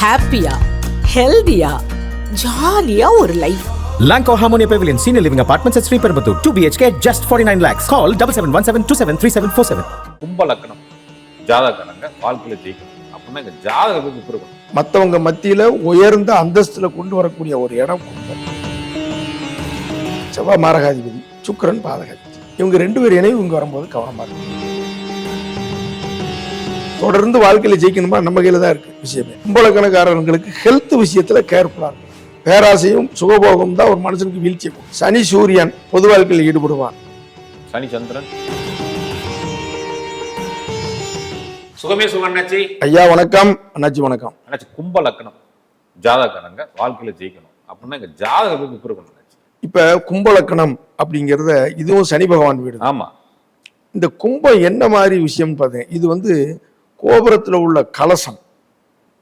ஹாப்பியா ஹெல்தியா ஜாலியா ஒரு life Lanco Harmonia Pavilion Senior Living Apartments at Sri Perambatoor. 2 BHK, just 49 lakhs. Call 7717273747. கும்ப லக்கணம் ஜாதகனங்க வாழ்க்கையில ஜெயிக்கணும். அப்படின்னா இங்க ஜாதகத்துக்கு இருக்கணும் மற்றவங்க மத்தியில உயர்ந்த அந்தஸ்துல கொண்டு வரக்கூடிய ஒரு இடம் கும்பம். செவ்வாய் மாரகாதிபதி சுக்கிரன் பாதகாதிபதி. இவங்க ரெண்டு பேர் இணைவு இங்க வரும்போது கவனமா இருக்கும் தொடர்ந்து வாழ்க்கையில ஜெயிக்கணுமா? நம்ம கையில தான் இருக்கு விஷயமே. கும்பலக்கணக்காரர்களுக்கு ஹெல்த் விஷயத்துல கேர்ஃபுல்லா இருக்கும் பேராசையும் சுகபோகம் தான் ஒரு மனுஷனுக்கு கொடுக்கும். சனி சூரியன் பொது வாழ்க்கையில் ஈடுபடுவான் சனி சந்திரன். சுகமே சுகண்ணாச்சி ஐயா வணக்கம். அண்ணாச்சி வணக்கம். அண்ணாச்சி கும்ப லக்கணம் ஜாதகனங்க வாழ்க்கையில ஜெயிக்கணும். அப்படின்னா இங்க ஜாதகத்துக்கு அண்ணாச்சி. இப்ப கும்பலக்கணம் அப்படிங்கிறத இதுவும் சனி பகவான் வீடு தான். ஆமா. இந்த கும்பம் என்ன மாதிரி விஷயம்னு பார்த்தேன் இது வந்து கோபுரத்தில் உள்ள கலசம்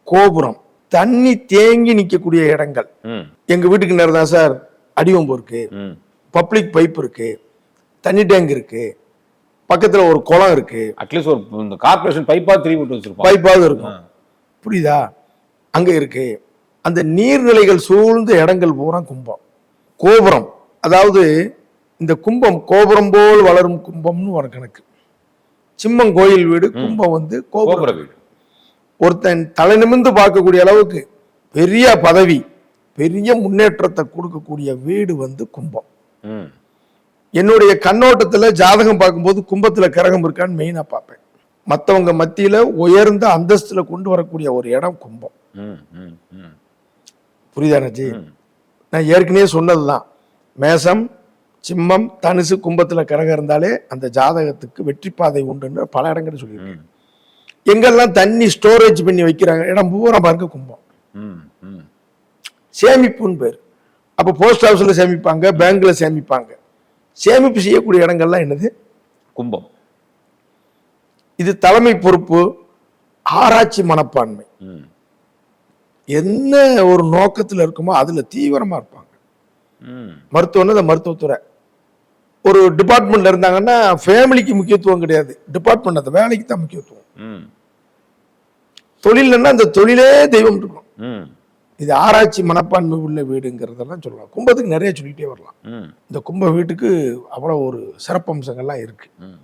கோபுரம் தண்ணி தேங்கி நிற்கக்கூடிய இடங்கள். எங்க வீட்டுக்கு நேரம் தான் சார். அடிவம்பு இருக்கு. பப்ளிக் பைப் இருக்கு. தண்ணி டேங்க் இருக்கு. பக்கத்துல ஒரு குளம் இருக்கு. அட்லீஸ்ட் ஒரு இந்த கார்பரேஷன் பைப்பா திருப்பி விட்டு வச்சிருப்பான் பைப்பாவது இருக்கும். புரியுதா? அங்க இருக்கு. அந்த நீர்நிலைகள் சூழ்ந்த இடங்கள் பூரா கும்பம். கோபுரம். அதாவது இந்த கும்பம் கோபுரம் போல் வளரும் கும்பம்னு ஒரு கணக்கு. சிம்மம் கோயில் வீடு கும்பம் வந்து கோபுர வீடு. ஒருத்தன் தலை நிமிர்ந்து பார்க்கக்கூடிய அளவுக்கு பெரிய பதவி பெரிய முன்னேற்றத்தை கொடுக்கக்கூடிய வீடு வந்து கும்பம். ம். என்னுடைய கண்ணோட்டத்துல ஜாதகம் பார்க்கும்போது கும்பத்துல கிரகம் இருக்கான்னு மெயினா பார்ப்பேன். மற்றவங்க மத்தியில உயர்ந்த அந்தஸ்துல கொண்டு வரக்கூடிய ஒரு இடம் கும்பம். ம் ம் ம். புரியுதானஜி. நான் ஏற்கனவே சொன்னதுதான். மேசம் சிம்மம் தனுசு கும்பத்துல கிரகம் இருந்தாலே அந்த ஜாதகத்துக்கு வெற்றி பாதை உண்டுன்னு பல இடங்கள் சொல்லியிருக்கேன் எங்கெல்லாம் தண்ணி ஸ்டோரேஜ் பண்ணி வைக்கிறாங்க இடம் பூரா பாருங்க கும்பம். சேமிப்புன்னு பேர். அப்போ போஸ்ட் ஹவுஸ்ல சேமிப்பாங்க பேங்க்ல சேமிப்பாங்க. சேமிப்பு செய்யக்கூடிய இடங்கள்லாம் என்னது? கும்பம். இது தலைமை பொறுப்பு ஆராய்ச்சி மனப்பான்மை. என்ன ஒரு நோக்கத்துல இருக்குமோ அதுல தீவிரமா இருப்பாங்க. மருத்துவம்னா மருத்துவத்துறை. ஒரு டிபார்ட்மெண்ட்ல இருந்தாங்கன்னா ஃபேமிலிக்கு முக்கியத்துவம் கிடையாது. டிபார்ட்மெண்ட் அந்த வேலைக்கு தான் முக்கியத்துவம். தொழில்னா அந்த தொழிலே தெய்வம் இருக்கும் ம். இது ஆராய்ச்சி மனப்பான்மை உள்ள வீடுங்கிறதெல்லாம் சொல்லலாம் கும்பத்துக்கு நிறைய சொல்லிட்டே வரலாம். இந்த கும்ப வீட்டுக்கு அவ்வளோ ஒரு சிறப்பம்சங்கள்லாம் இருக்கு. ம்.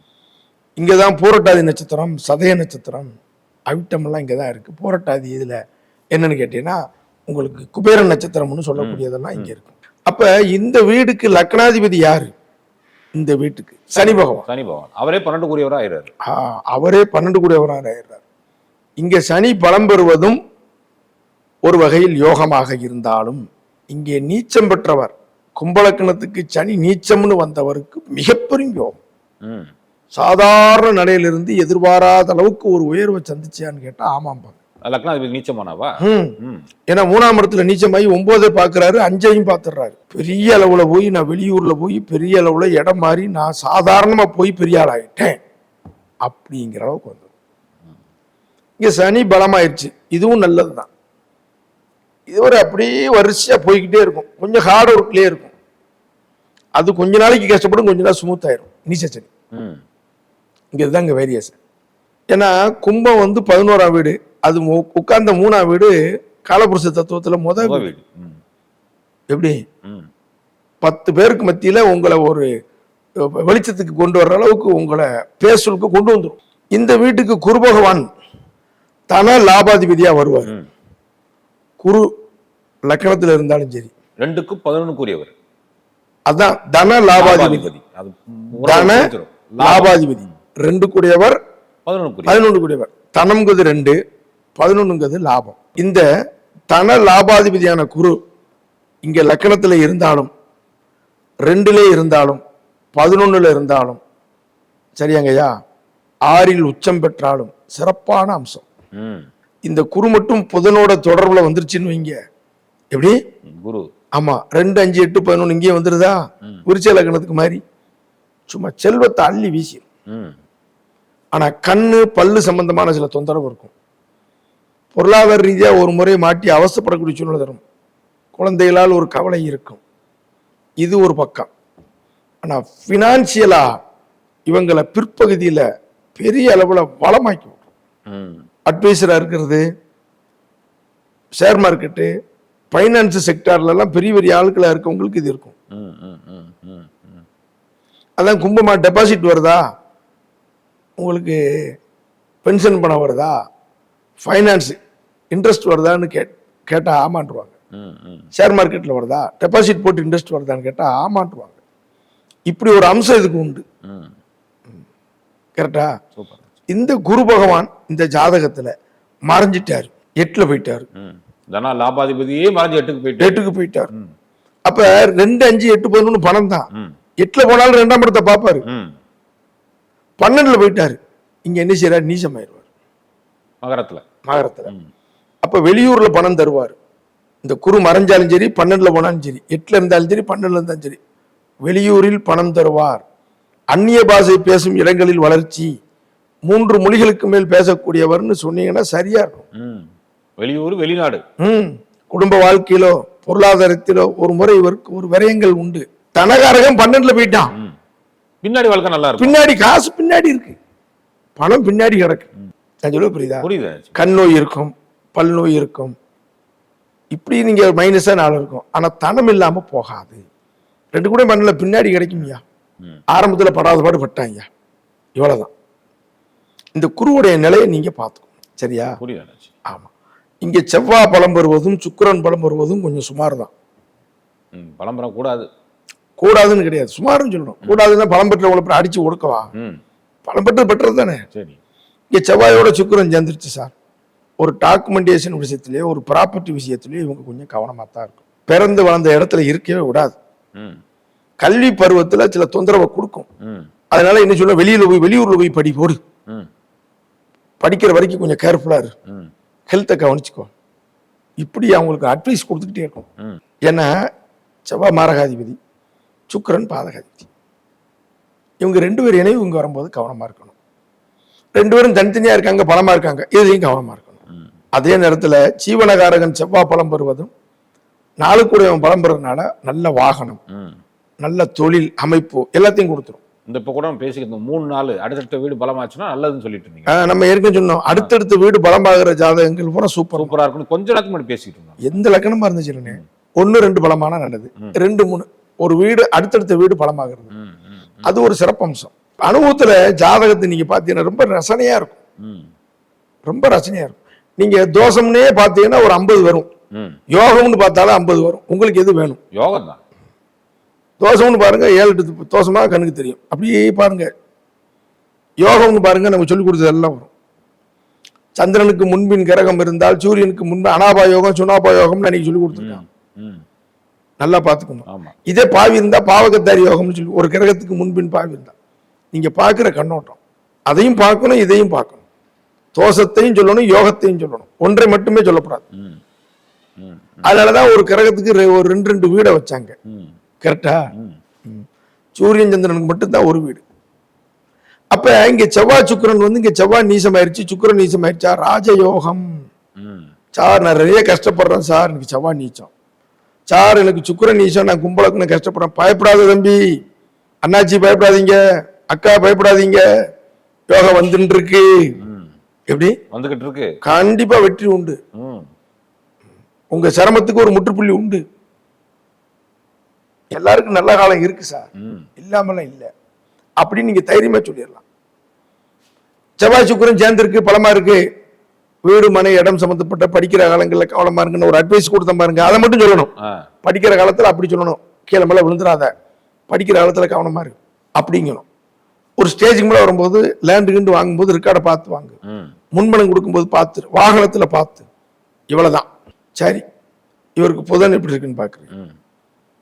இங்கே தான் பூரட்டாதி நட்சத்திரம் சதய நட்சத்திரம் அவிட்டமெல்லாம் இங்கே தான் இருக்குது பூரட்டாதி இதில் என்னன்னு கேட்டீங்கன்னா உங்களுக்கு குபேர நட்சத்திரம்னு சொல்லக்கூடியதெல்லாம் இங்கே இருக்கும் அப்போ இந்த வீடுக்கு லக்னாதிபதி யாரு? இந்த வீட்டுக்கு. சனி பகவான். சனி பகவான். அவரே பன்னெண்டு கூறியவரா ஆயிடுறாரு அவரே பன்னெண்டு கூடியவராக ஆயிடுறார் இங்கே சனி பலம் பெறுவதும் ஒரு வகையில் யோகமாக இருந்தாலும் இங்கே நீச்சம் பெற்றவர் கும்பலக்கணத்துக்கு சனி நீச்சம்னு வந்தவருக்கு மிகப்பெரிய யோகம். ம். சாதாரண நிலையிலிருந்து எதிர்பாராத அளவுக்கு ஒரு உயர்வை சந்திச்சியான்னு கேட்டா ஆமாம்பாங்க லக்னாதிபதி நீச்சமானாவா ம். ம். ஏன்னா மூணாம் இடத்துல நீச்சமாகி ஒன்பதே பார்க்கறாரு அஞ்சையும் பார்த்துடுறாரு பெரிய அளவுல போய் நான் வெளியூர்ல போய் பெரிய அளவுல இடம் மாறி நான் சாதாரணமா போய் பெரிய ஆள் ஆயிட்டேன் அப்படிங்கிற அளவுக்கு வந்து இங்க சனி பலமாயிருச்சு. இதுவும் நல்லதுதான். இதுவரை அப்படியே வரிசையா போய்கிட்டே இருக்கும். கொஞ்சம் ஹார்ட் ஒர்க்லயே இருக்கும். அது கொஞ்ச நாளைக்கு கஷ்டப்படும் கொஞ்ச நாள் ஸ்மூத் ஆயிரும். நீச்ச சனி. ம். இங்க இதுதான் இங்க வேரியேஷன் ஏன்னா கும்பம் வந்து பதினோராம் வீடு. அது உட்கார்ந்த மூணாம் வீடு காலபுருஷ தத்துவத்துல முத முக வீடு. எப்படி? பத்து பேருக்கு மத்தியில உங்களை ஒரு வெளிச்சத்துக்கு கொண்டு வர்ற அளவுக்கு உங்களை பேசலுக்கு கொண்டு வந்துடும் இந்த வீட்டுக்கு குரு பகவான் தன லாபாதிபதியா வருவார். குரு லக்கணத்துல இருந்தாலும் சரி. ரெண்டுக்கும் பதினொன்று கூறியவர் அதான் தன லாபாதிபதி. தன லாபாதிபதி. ரெண்டு கூடியவர் பதினொன்று கூடியவர் தனம்ங்கிறது ரெண்டு. பதினொன்றுங்கிறது லாபம். இந்த தன லாபாதிபதியான குரு இங்க லக்கணத்துல இருந்தாலும் ரெண்டுலே இருந்தாலும் பதினொன்னுல இருந்தாலும் சரியாங்கய்யா? ஆறில் உச்சம் பெற்றாலும் சிறப்பான அம்சம். இந்த குரு மட்டும் புதனோட தொடர்புல வந்துருச்சுன்னு வைங்க. எப்படி? குரு. ஆமா ரெண்டு அஞ்சு எட்டு பதினொன்று இங்கேயே வந்துருதா? ம். விருச்ச லக்னத்துக்கு மாதிரி சும்மா செல்வத்தை அள்ளி வீசி. ம். ஆனா கண்ணு பல்லு சம்பந்தமான சில தொந்தரவு இருக்கும். பொருளாதார ரீதியா ஒரு முறை மாட்டி அவசப்படக்கூடிய சூழ்நிலை தரும் குழந்தைகளால் ஒரு கவலை இருக்கும். இது ஒரு பக்கம். ஆனா பினான்சியலா இவங்களை பிற்பகுதியில பெரிய அளவுல வளமாக்கி விடும். ம். அட்வைசரா இருக்கிறது ஷேர் மார்க்கெட்டு ஃபைனான்ஸ் செக்டார்லலாம் பெரிய பெரிய ஆட்களா இருக்கவங்களுக்கு இது இருக்கும். அதான் கும்பமா டெபாசிட் வருதா? உங்களுக்கு பென்ஷன் பணம் வருதா? ஃபைனான்ஸ் இன்ட்ரெஸ்ட் வருதான்னு கேட் கேட்டால் ம் ஷேர் மார்க்கெட்டில் வருதா? டெபாசிட் போட்டு இன்ட்ரெஸ்ட் வருதான்னு கேட்டால் ஆமான்ட்டுருவாங்க இப்படி ஒரு அம்சம் இதுக்கு உண்டு. கரெக்டா இந்த குரு பகவான் இந்த ஜாதகத்தில் மறைஞ்சிட்டாரு. எட்டில் போயிட்டாரு. லாபாதிபதியே மறைஞ்சு எட்டுக்கு போயிட்டு எட்டுக்கு போயிட்டாரு. அப்ப ரெண்டு அஞ்சு எட்டு பதினொன்று பணம் தான். எட்டுல போனாலும் ரெண்டாம் இடத்தை பார்ப்பாரு. பன்னெண்டுல போயிட்டாரு. இங்க என்ன செய்யறாரு நீசமாயிருவார் மகரத்துல. மகரத்துல. அப்ப வெளியூர்ல பணம் தருவார். இந்த குரு மறைஞ்சாலும் சரி பன்னெண்டுல போனாலும் சரி எட்டுல இருந்தாலும் சரி பன்னெண்டுல இருந்தாலும் சரி வெளியூரில் பணம் தருவார். அந்நிய பாஷை பேசும் இடங்களில் வளர்ச்சி மூன்று மொழிகளுக்கு மேல் பேசக்கூடியவர்னு சொன்னீங்கன்னா சரியா இருக்கும். ம். வெளியூர் வெளிநாடு. ம். குடும்ப வாழ்க்கையிலோ பொருளாதாரத்திலோ ஒரு முறை இவருக்கு ஒரு விரயங்கள் உண்டு. தனகாரகம் பன்னெண்டுல போயிட்டான். பின்னாடி வாழ்க்கை நல்லா இருக்கும். பின்னாடி காசு பின்னாடி இருக்கு. பணம் பின்னாடி கிடக்கு. நான் சொல்ல புரியுதா? புரியுது. கண் நோய் இருக்கும். பல் நோய் இருக்கும். இப்படி நீங்க மைனஸா நாள் இருக்கும். ஆனா தனம் இல்லாம போகாது. ரெண்டு கூட மண்ணில் பின்னாடி கிடைக்கும்யா. ஆரம்பத்துல படாத பாடு பட்டாங்க இவ்வளவுதான். இந்த குருவுடைய நிலையை நீங்க பார்த்துக்கணும். சரியா? புரியுது அண்ணாச்சி. ஆமா. இங்க செவ்வாய் பலம் வருவதும் சுக்கிரன் பலம் வருவதும் கொஞ்சம் சுமார் தான் பலம் பெறக்கூடாது கூடாதுன்னு கிடையாது. சுமார்னு சொல்லணும். கூடாதுன்னா பலம் பெற்றவங்களை போய் அடிச்சு ஒடுக்கவா? ம். பலம் பெற்றது பெற்றது தானே? சரி. இங்க செவ்வாயோட சுக்கிரன் சேர்ந்துருச்சு சார். ஒரு டாக்குமெண்டேஷன் விஷயத்திலேயே ஒரு ப்ராப்பர்ட்டி விஷயத்திலேயே இவங்க கொஞ்சம் கவனமாக தான் இருக்கும். பிறந்து வளர்ந்த இடத்துல இருக்கவே விடாது கல்வி பருவத்தில் சில தொந்தரவை கொடுக்கும். அதனால என்ன சொல்ல வெளியில போய் வெளியூர்ல போய் படி போடு படிக்கிற வரைக்கும் கொஞ்சம் கேர்ஃபுல்லா இரு. ஹெல்த்தை கவனிச்சுக்கோ. இப்படி அவங்களுக்கு அட்வைஸ் கொடுத்துக்கிட்டே இருக்கும். ஏன்னா செவ்வாய் மாரகாதிபதி சுக்கிரன் பாதகாதிபதி. இவங்க ரெண்டு பேர் இணைவு இங்க வரும்போது கவனமா இருக்கணும். ரெண்டு பேரும் தனித்தனியா இருக்காங்க பலமா இருக்காங்க இதுலயும் கவனமா இருக்கணும். ம் அதே நேரத்துல ஜீவனகாரகன் செவ்வாய் பலம் பெறுவதும் நாளுக்குடையவன் பலம் பெறதுனால நல்ல வாகனம் நல்ல தொழில் அமைப்பு எல்லாத்தையும் கொடுத்துரும். இந்த இப்போ கூட பேசிக்கிட்டு மூணு நாள் அடுத்தடுத்த வீடு பலமாச்சுன்னா நல்லதுன்னு சொல்லிட்டு இருந்தீங்க. நம்ம ஏற்கனவே சொன்னோம் அடுத்தடுத்த வீடு பலமாகிற ஜாதகங்கள் பூரா சூப்பர். சூப்பரா இருக்குன்னு கொஞ்ச நேரத்துக்கு முன்னாடி பேசிக்கிட்டு இருந்தோம். எந்த லக்கணமா இருந்துச்சு ஒன்னு ரெண்டு பலமான நல்லது. ரெண்டு மூணு. ஒரு வீடு அடுத்தடுத்த வீடு பலமாகிறது. அது ஒரு சிறப்பம்சம். அனுபவத்துல ஜாதகத்தை நீங்க பாத்தீங்கன்னா ரொம்ப ரசனையா இருக்கும். ரொம்ப ரசனையா இருக்கும். நீங்க தோஷம்னே பாத்தீங்கன்னா ஒரு ஐம்பது வரும். ம். யோகம்னு பார்த்தாலும் ஐம்பது வரும். உங்களுக்கு எது வேணும்? யோகம் தான் தோஷம்னு பாருங்க ஏழு எட்டு தோஷமா கண்ணுக்கு தெரியும். அப்படியே பாருங்க. யோகம்னு பாருங்க நம்ம சொல்லி கொடுத்தது எல்லாம் வரும். சந்திரனுக்கு முன்பின் கிரகம் இருந்தால் சூரியனுக்கு முன்பு அனாபா யோகம் சுனாபா யோகம்னு அன்னைக்கு சொல்லி ம். நல்லா பார்த்துக்கணும். இதே பாவி இருந்தா பாவகத்தாரி யோகம்னு சொல்லி ஒரு கிரகத்துக்கு முன்பின் பாவி இருந்தா நீங்க பார்க்குற கண்ணோட்டம் அதையும் பார்க்கணும் இதையும் பார்க்கணும். தோஷத்தையும் சொல்லணும் யோகத்தையும் சொல்லணும். ஒன்றை மட்டுமே ம். அதனாலதான் ஒரு கிரகத்துக்கு ஒரு ரெண்டு ரெண்டு வீடை வச்சாங்க. கரெக்டா? சூரியன் சந்திரனுக்கு மட்டும்தான் ஒரு வீடு. அப்ப இங்க செவ்வாய் சுக்கிரன் வந்து இங்க செவ்வாய் நீசமாயிருச்சு சுக்கிரன் நீசமாயிருச்சா? ராஜயோகம். சார் நான் நிறைய கஷ்டப்படுறேன் சார். எனக்கு செவ்வாய் நீச்சம். சார் எனக்கு சுக்கிரன் நீச்சம். நான் கும்பலுக்கு நான் கஷ்டப்படுறேன். பயப்படாத தம்பி. அண்ணாச்சி பயப்படாதீங்க. அக்கா பயப்படாதீங்க. யோகம் வந்துட்டு இருக்கு எப்படி? வந்துகிட்டு இருக்கு கண்டிப்பா வெற்றி உண்டு. உங்க சிரமத்துக்கு ஒரு முற்றுப்புள்ளி உண்டு. எல்லாருக்கும் நல்ல காலம் இருக்கு சார். இல்லாமலாம் இல்லை. அப்படின்னு நீங்க தைரியமா சொல்லிடலாம். செவ்வாய் சுக்கிரன் சேர்ந்திருக்கு பலமா இருக்கு. வீடு மனை இடம் சம்பந்தப்பட்ட படிக்கிற காலங்களில் கவனமா இருக்குன்னு ஒரு அட்வைஸ் கொடுத்த பாருங்க. அதை மட்டும் சொல்லணும். படிக்கிற காலத்துல அப்படி சொல்லணும். கீழே மேல விழுந்துடாத. படிக்கிற காலத்துல கவனமா இருக்கு அப்படிங்கணும். ஒரு ஸ்டேஜுக்கு மேல வரும்போது லேண்டு கிண்டு வாங்கும்போது ரெக்கார்டை பார்த்து வாங்கு. முன்பணம் கொடுக்கும்போது பார்த்து வாகனத்துல பார்த்து. இவ்வளவுதான். சரி. இவருக்கு புதன் எப்படி இருக்குன்னு பாக்குறேன் ம்.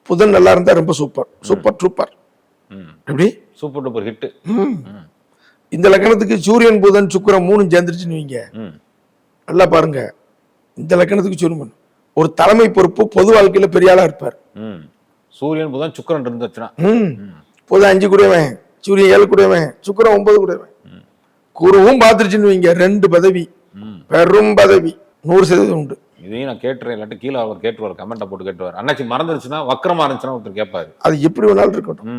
புதன் நல்லா இருந்தா ரொம்ப சூப்பர். சூப்பர் சூப்பர் ம். எப்படி? Super duper hit. இந்த லக்கணத்துக்கு சூரியன் புதன் சுக்கிரன் மூணும் சேர்ந்துருச்சுன்னு வைங்க. நல்லா பாருங்க. இந்த லக்கணத்துக்கு சொல்லுங்க. ஒரு தலைமை பொறுப்பு பொது வாழ்க்கையில பெரிய ஆளா இருப்பார். சூரியன் புதன் சுக்கிரன் இருந்துச்சுன்னா. ம். பொது அஞ்சு கூடவன் சூரியன் ஏழு கூடவன் சுக்கிரன் ஒன்பது கூடவன் குருவும் பார்த்துருச்சுன்னு வைங்க ரெண்டு பதவி. பெரும் பதவி. நூறு சதவீதம் உண்டு. இதையும் நான் கேட்டுறேன் இல்லாட்டி கீழே அவர் கேட்டுவார் கமெண்ட்டை போட்டு கேட்டுவார் அண்ணாச்சி மறந்துருச்சுன்னா வக்கரமா இருந்துச்சுன்னா ஒருத்தர் கேட்பாரு. அது எப்படி வேணாலும் இருக்கட்டும்.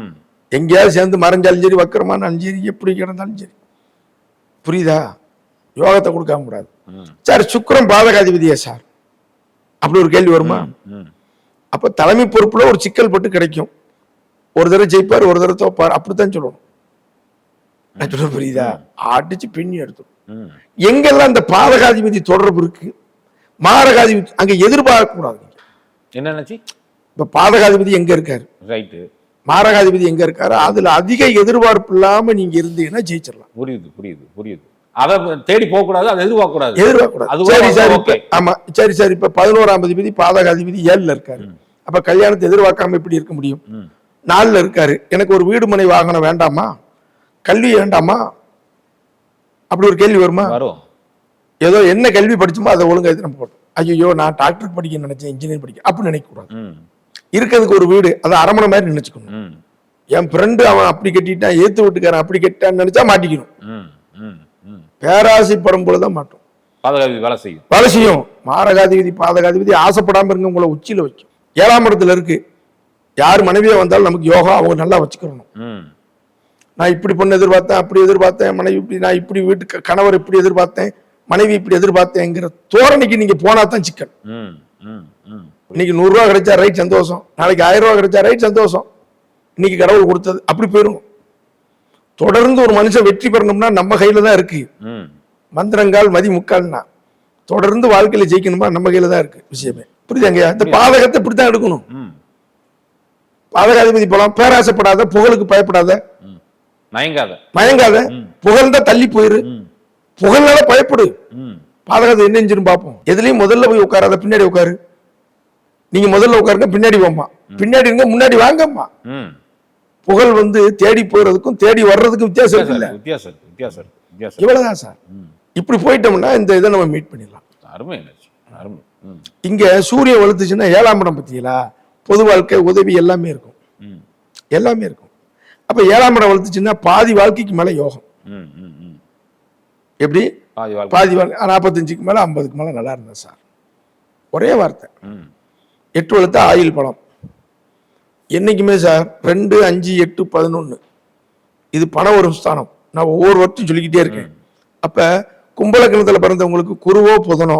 எங்கேயாவது சேர்ந்து மறைஞ்சாலும் சரி வக்கரமானாலும் சரி எப்படி கிடந்தாலும் சரி. புரியுதா? யோகத்தை கொடுக்காம கூடாது. சார் சுக்கிரன் பாதகாதிபதியா சார்? அப்படி ஒரு கேள்வி வருமா? அப்ப தலைமை பொறுப்புல ஒரு சிக்கல் பட்டு கிடைக்கும். ஒரு தடவை ஜெயிப்பார் ஒரு தடவை தோப்பார். அப்படித்தான் சொல்லணும். நான் சொல்ல புரியுதா அடிச்சு பின்னி எடுத்துரும் ம். எங்கெல்லாம் இந்த பாதகாதிபதி தொடர்பு இருக்கு மாரகாதிபதி அங்க எதிர்பார்க்க கூடாது நீங்க. என்ன நினைச்சி இப்ப பாதகாதிபதி எங்க இருக்காரு? ரைட்டு. மாரகாதிபதி எங்க இருக்காரு? அதுல அதிக எதிர்பார்ப்பு இல்லாம நீங்க இருந்தீங்கன்னா ஜெயிச்சிடலாம் புரியுது புரியுது புரியுது. அதை தேடி போக கூடாது அதை எதிர்பார்க்க கூடாது எதிர்பார்க்க சரி சரி இப்ப- ஆமா சரி சரி இப்ப பதினோராம் அதிபதி பாதகாதிபதி ஏழுல இருக்காரு. அப்ப கல்யாணத்தை எதிர்பார்க்காம எப்படி இருக்க முடியும்? நாலுல இருக்காரு. எனக்கு ஒரு வீடு மனை வாகனம் வேண்டாமா? கல்வி வேண்டாமா? அப்படி ஒரு கேள்வி வருமா? வரும். ஏதோ என்ன கல்வி படிச்சுமோ அதை ஒழுங்கா எடுத்து நம்ம போட்டோம். ஐயோ நான் டாக்டர் படிக்க நினைச்சேன் இன்ஜினியர் படிக்க அப்படி நினைக்க கூடாது ம். இருக்கிறதுக்கு ஒரு வீடு அதை அரமனை மாதிரி நினைச்சுக்கணும். என் ஃப்ரெண்டு அவன் அப்படி கட்டிட்டான் ஏத்து வீட்டுக்காரன் அப்படி கட்டிட்டான்னு நினைச்சா மாட்டிக்கணும். ம் ம் ம். பேராசைப்படும் பொழுதுதான் மாட்டோம். பாதுகாப்பு வேலை செய்யும். வேலை செய்யும். மாரகாதிபதி பாதகாதிபதி ஆசைப்படாம இருங்க உங்களை உச்சியில வைக்கும். ஏழாம் இடத்துல இருக்கு. யார் மனைவியா வந்தாலும் நமக்கு யோகா அவங்க நல்லா வச்சுக்கிறணும். ம். நான் இப்படி பொண்ணு எதிர்பார்த்தேன் அப்படி எதிர்பார்த்தேன் மனைவி இப்படி நான் இப்படி வீட்டுக்கு கணவர் இப்படி எதிர்பார்த்தேன் மனைவி இப்படி எதிர்பார்த்தேங்கிற தோரணைக்கு நீங்க போனா தான் ம் இன்னைக்கு நூறு ரூபா கிடைச்சா ரைட் சந்தோஷம் நாளைக்கு ஆயிரம் ரூபா கிடைச்சா ரைட் சந்தோஷம். இன்னைக்கு கடவுள் கொடுத்தது அப்படி போயிடும் தொடர்ந்து ஒரு மனுஷன் வெற்றி பெறணும்னா நம்ம கையில தான் இருக்கு. மந்திரங்கால் மதி முக்கால்னா தொடர்ந்து வாழ்க்கையில ஜெயிக்கணுமா நம்ம கையில தான் இருக்கு விஷயமே. புரியுதாங்க இந்த பாதகத்தை இப்படித்தான் எடுக்கணும். பாதகாதிபதி போலாம் பேராசைப்படாத புகழுக்கு பயப்படாத ம் நயங்காத மயங்காத புகழ்ந்தா தள்ளி போயிரு. புகழ்னால பயப்படு. பாதகத்தை என்ன செஞ்சுன்னு பார்ப்போம் எதுலயும் முதல்ல போய் உட்காராத பின்னாடி உட்காரு. நீங்க முதல்ல உட்காருங்க பின்னாடி போம்மா பின்னாடி இருங்க முன்னாடி வாங்கம்மா. புகழ் வந்து தேடி போறதுக்கும் தேடி வர்றதுக்கும் வித்தியாசம் இருக்குல்ல. வித்தியாசம் வித்தியாசம் வித்தியாசம். இவ்வளவுதான் சார். இப்படி போயிட்டோம்னா இந்த இதை நம்ம மீட் பண்ணிடலாம். அருமை இங்க சூரியன் வலுத்துச்சுன்னா ஏழாம் இடம் பத்தியலா? பொது வாழ்க்கை உதவி எல்லாமே இருக்கும். எல்லாமே இருக்கும். அப்ப ஏழாம் இடம் வலுத்துச்சுன்னா பாதி வாழ்க்கைக்கு மேல யோகம். எப்படி? பாதி வாழ்க்கை. பாதி வாழ்க்கை. நாற்பத்தஞ்சுக்கு மேல ஐம்பதுக்கு மேல நல்லா இருந்தேன் சார். ஒரே வார்த்தை. எட்டு வளர்த்த ஆயில் பழம். என்னைக்குமே சார் ரெண்டு அஞ்சு எட்டு பதினொன்னு. இது பண வரும் ஸ்தானம். நான் ஒவ்வொரு வருஷம் சொல்லிக்கிட்டே இருக்கேன். அப்ப கும்பலக்கணத்துல பிறந்தவங்களுக்கு குருவோ புதனோ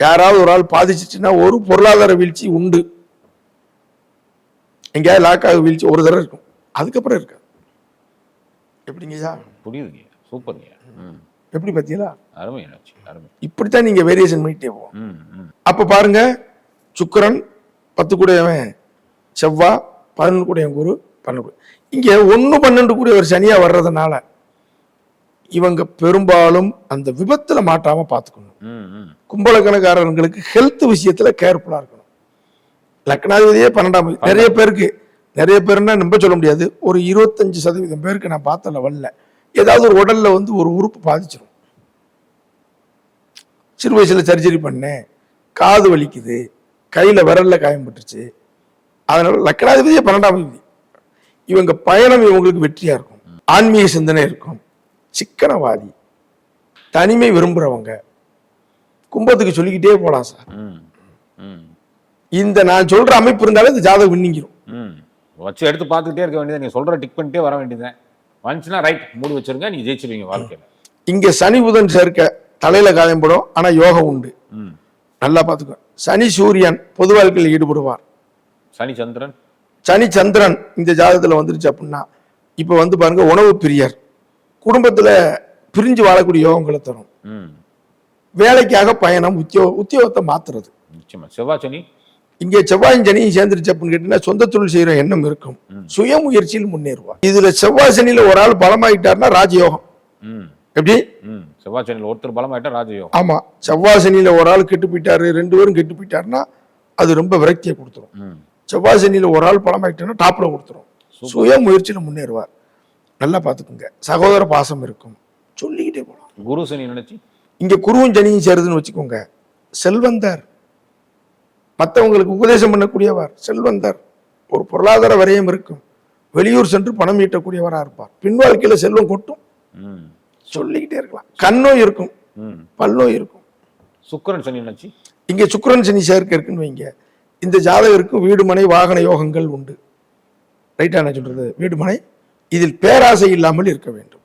யாராவது ஒரு ஆள் பாதிச்சிச்சுன்னா ஒரு பொருளாதார வீழ்ச்சி உண்டு. எங்கேயாவது லாக்காக வீழ்ச்சி ஒரு தடவை இருக்கும். அதுக்கப்புறம் இருக்காது எப்படிங்கய்யா? புரியுதுங்க. சூப்பருங்க. ம். எப்படி பார்த்தீங்களா அருமை என்னாச்சு. அருமை. இப்படித்தான் நீங்க வேரியேஷன் பண்ணிட்டே போவோம். அப்ப பாருங்க சுக்கிரன் பத்து கூடையவன் செவ்வா பதினொன்று கூடையவன் குரு பன்னெண்டு கூடை. இங்க ஒண்ணு பன்னெண்டு கூடிய ஒரு சனியா வர்றதுனால இவங்க பெரும்பாலும் அந்த விபத்துல மாட்டாம பார்த்துக்கணும் கும்பலக்கணக்காரர்களுக்கு ஹெல்த் விஷயத்துல கேர்ஃபுல்லா இருக்கணும். லக்னாதிபதியே பன்னெண்டாம். நிறைய பேருக்கு நிறைய பேருன்னா நம்ப சொல்ல முடியாது. ஒரு இருபத்தஞ்சு சதவீதம் பேருக்கு நான் பார்த்த லெவல்ல ஏதாவது ஒரு உடல்ல வந்து ஒரு உறுப்பு பாதிச்சிடும் சிறு வயசுல சர்ஜரி பண்ணேன் காது வலிக்குது கையில விரல்ல காயம் பட்டுருச்சு. அதனால லக்னாதிபதியே பன்னெண்டாம் தேதி. இவங்க பயணம் இவங்களுக்கு வெற்றியா இருக்கும். ஆன்மீக சிந்தனை இருக்கும். சிக்கனவாதி. தனிமை விரும்புறவங்க. கும்பத்துக்கு சொல்லிக்கிட்டே போலாம் சார். இந்த நான் சொல்ற அமைப்பு இருந்தாலே இந்த ஜாதகம் விண்ணிக்கிறோம் ம் வச்சு எடுத்து பார்த்துக்கிட்டே இருக்க வேண்டியது. நீங்க சொல்ற டிக் பண்ணிட்டே வர வேண்டியதுதான். வந்துச்சுன்னா ரைட் மூடி வச்சிருங்க நீங்க ஜெயிச்சிருவீங்க வாழ்க்கையில. இங்க சனி புதன் சேர்க்க தலையில காயம் படும் ஆனா யோகம் உண்டு. நல்லா பார்த்துக்கோ. சனி சூரியன் பொது வாழ்க்கையில் ஈடுபடுவார். சனி சந்திரன். சனி சந்திரன் இந்த ஜாதகத்துல வந்துருச்சு அப்படின்னா இப்ப வந்து பாருங்க உணவு பிரியர். குடும்பத்துல பிரிஞ்சு வாழக்கூடிய யோகங்களை தரும். வேலைக்காக பயணம் உத்தியோ உத்தியோகத்தை மாத்துறது. நிச்சயமா. செவ்வாய் சனி இங்கே செவ்வாயும் சனியும் சேர்ந்துருச்சு அப்படின்னு கேட்டீங்கன்னா சொந்த தொழில் செய்யற எண்ணம் இருக்கும். சுய முயற்சியில் முன்னேறுவார். இதுல செவ்வாய் சனியில ஒரு ஆள் பலமாயிட்டாருன்னா ராஜயோகம். எப்படி? செவ்வாய் சனியில் ஒருத்தர் பலமாயிட்டா ராஜயோகம். ஆமா. செவ்வாய் சனியில ஒரு ஆள் கெட்டு போயிட்டாரு ரெண்டு பேரும் கெட்டு போயிட்டாருன்னா அது ரொம்ப விரக்தியை கொடுத்துரும். செவ்வாய் சனியில ஒரு ஆள் பலமாயிட்டாருன்னா டாப்ல கொடுத்துரும். சுய முயற்சியில முன்னேறுவார். நல்லா பார்த்துக்குங்க. சகோதர பாசம் இருக்கும். சொல்லிக்கிட்டே போலாம். குரு சனி நினைச்சு? இங்க குருவும் சனியும் சேருதுன்னு வச்சுக்கோங்க. செல்வந்தர். மற்றவங்களுக்கு உபதேசம் பண்ணக்கூடியவர் செல்வந்தர் ஒரு பொருளாதார வரையம் இருக்கும். வெளியூர் சென்று பணம் ஈட்டக்கூடியவரா இருப்பார். பின் வாழ்க்கையில செல்வம் கொட்டும். சொல்லிக்கிட்டே இருக்கலாம். கண்ணோய் இருக்கும். ம். பல்நோய் இருக்கும். சுக்கிரன் சனி நினைச்சு இங்க சுக்கிரன் சனி சேர்க்கை இருக்குன்னு வைங்க. இந்த ஜாதகருக்கும் வீடு மனை வாகன யோகங்கள் உண்டு. ரைட்டா நான் சொல்றது? வீடு மனை இதில் பேராசை இல்லாமல் இருக்க வேண்டும்.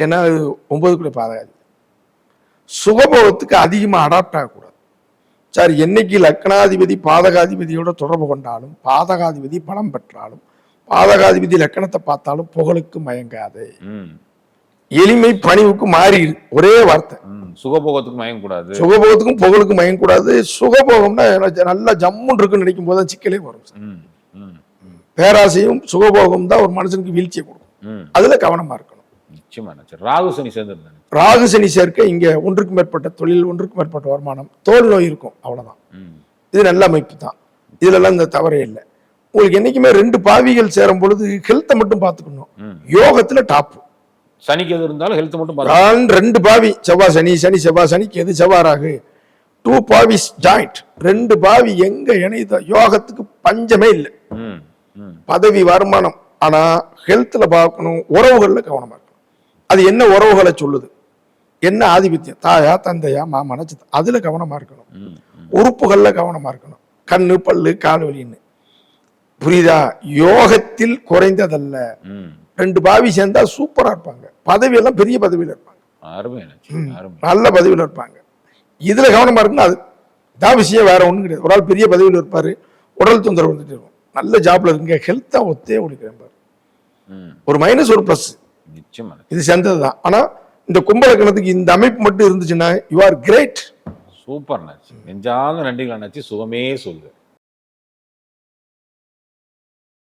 ஏன்னா அது ஒன்பது கூட பாதகாதி. சுகபோகத்துக்கு அதிகமாக அடாப்ட் ஆகக்கூடாது. சார் என்னைக்கு லக்னாதிபதி பாதகாதிபதியோட தொடர்பு கொண்டாலும் பாதகாதிபதி பலம் பெற்றாலும் பாதகாதிபதி லக்கணத்தை பார்த்தாலும் புகழுக்கு மயங்காது. எளிமை பணிவுக்கு மாறி ஒரே வார்த்தை. சுகபோகத்துக்கு மயங்கக்கூடாது சுகபோகத்துக்கும் புகழுக்கும் மயங்கக்கூடாது சுகபோகம்னா எனக்கு நல்லா ஜம்முன்னு இருக்குன்னு நினைக்கும் போது தான் சிக்கலே வரும் சார். பேராசையும் சுகபோகம் தான் ஒரு மனுஷனுக்கு வீழ்ச்சியை கொடுக்கும். அதுல கவனமா இருக்கணும். நிச்சயமா ராகு சனி சேர்ந்துருந்தாங்க ராகு சனி சேர்க்க இங்க ஒன்றுக்கு மேற்பட்ட தொழில் ஒன்றுக்கு மேற்பட்ட வருமானம் தோல் நோய் இருக்கும் அவ்வளவுதான். இது நல்ல அமைப்பு தான் இதுலலாம் இந்த தவறே இல்லை. உங்களுக்கு என்னைக்குமே ரெண்டு பாவிகள் சேரும் பொழுது ஹெல்த்தை மட்டும் பார்த்துக்கணும். யோகத்துல டாப் சனிக்கு எது இருந்தாலும் ஹெல்த் மட்டும் நான் ரெண்டு பாவி செவ்வாய் சனி சனி செவ்வாய் சனிக்கு எது செவ்வாறாகு? டூ பாவிஸ் ஜாயிண்ட் ரெண்டு பாவி எங்க இணையுதோ யோகத்துக்கு பஞ்சமே இல்லை. பதவி வருமானம். ஆனா ஹெல்த்ல பார்க்கணும் உறவுகள்ல கவனமா அது என்ன உறவுகளை சொல்லுது? என்ன ஆதிபத்தியம்? தாயா தந்தையா மாமனா சித்தா அதுல கவனமா இருக்கணும். உறுப்புகள்ல கவனமா இருக்கணும். கண்ணு பல்லு கால் வலின்னு. புரியுதா? யோகத்தில் குறைந்ததல்ல. ரெண்டு பாவி சேர்ந்தா சூப்பரா இருப்பாங்க. பதவி எல்லாம் பெரிய பதவியில இருப்பாங்க. நல்ல பதவியில இருப்பாங்க. இதுல கவனமா இருக்குன்னா அது தான் விஷயம் வேற ஒண்ணும் கிடையாது. ஒரு ஆள் பெரிய பதவியில இருப்பாரு. உடல் தொந்தரவு வந்துட்டு இருக்கும். நல்ல ஜாப்ல இருக்குங்க. ஹெல்த்தா ஒத்தே ஒழிக்கிறேன் பாரு. ஒரு மைனஸ் ஒரு ப்ளஸ். இது சேர்ந்தது தான் ஆனா இந்த கும்பலக்கணத்துக்கு இந்த அமைப்பு மட்டும் இருந்துச்சுன்னா யூ ஆர் கிரேட் சூப்பர் அண்ணாச்சி நெஞ்சார்ந்த நன்றிகள் அண்ணாச்சி சுகமே சொல்லுங்க